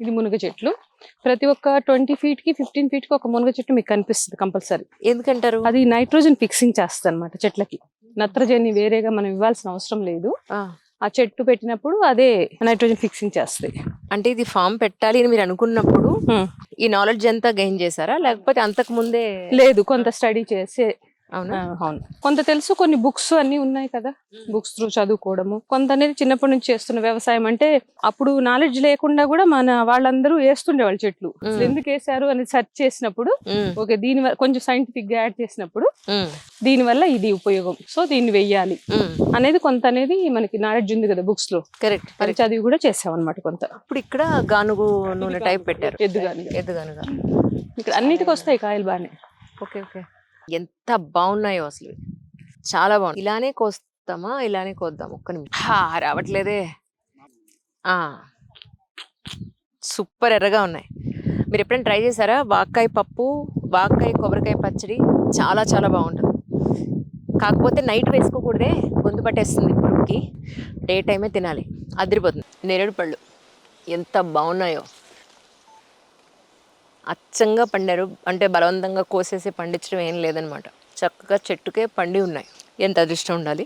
ఇది మునగ చెట్లు. ప్రతి ఒక్క ట్వంటీ ఫీట్కి ఫిఫ్టీన్ ఫీట్కి ఒక మునగ చెట్టు మీకు కనిపిస్తుంది కంపల్సరీ. ఎందుకంటారు? అది నైట్రోజన్ ఫిక్సింగ్ చేస్తుంది అనమాట చెట్లకి. నత్రజని వేరేగా మనం ఇవ్వాల్సిన అవసరం లేదు. ఆ, చెట్టు పెట్టినప్పుడు అదే నైట్రోజన్ ఫిక్సింగ్ చేస్తాయి అంటే ఇది ఫామ్ పెట్టాలి అని మీరు అనుకున్నప్పుడు. ఈ నాలెడ్జ్ అంతా గెయిన్ చేశారా? లేకపోతే అంతకు ముందే లేదు కొంత స్టడీ చేసి అవునా? అవును. కొంత తెలుసు కొన్ని బుక్స్ అన్ని ఉన్నాయి కదా. బుక్స్ త్రూ చదువుకోవడము. కొంత అనేది చిన్నప్పటి నుంచి చేస్తున్న వ్యవసాయం అంటే అప్పుడు నాలెడ్జ్ లేకుండా కూడా మన వాళ్ళందరూ వేస్తుండే వాళ్ళు చెట్లు. ఎందుకు వేసారు అని సెర్చ్ చేసినప్పుడు ఓకే దీని కొంచెం సైంటిఫిక్గా యాడ్ చేసినప్పుడు దీని వల్ల ఇది ఉపయోగం. సో దీన్ని వెయ్యాలి. అనేది కొంత అనేది మనకి నాలెడ్జ్ ఉంది కదా బుక్స్లో. కరెక్ట్ చదివి కూడా చేసాం అనమాట కొంత. ఇప్పుడు ఇక్కడ గానుగు నూనె టైప్ పెట్టారు. ఎద్దుగాని ఎద్దుగానుగా ఇక్కడ అన్నిటికి వస్తాయి కాయలు బానే ఓకే ఓకే. ఎంత బాగున్నాయో అసలు. చాలా బాగుంది ఇలానే కోస్తామా? ఇలానే కోద్దాం. ఒక్క నిమిషం. రావట్లేదే. సూపర్ ఎర్రగా ఉన్నాయి. మీరు ఎప్పుడైనా ట్రై చేశారా? వాక్కాయ పప్పు వాక్కాయ కొబ్బరికాయ పచ్చడి చాలా చాలా బాగుంటుంది. కాకపోతే నైట్ వేసుకోకూడదే. గొంతు పట్టేస్తుంది పురుగుకి డే టైమే తినాలి. అదిరిపోతుంది. నేరేడు పళ్ళు. ఎంత బాగున్నాయో. అచ్చంగా పండారు. అంటే బలవంతంగా కోసేసి పండించడం ఏం లేదనమాట. చక్కగా చెట్టుకే పండి ఉన్నాయి. ఎంత అదృష్టం ఉండాలి.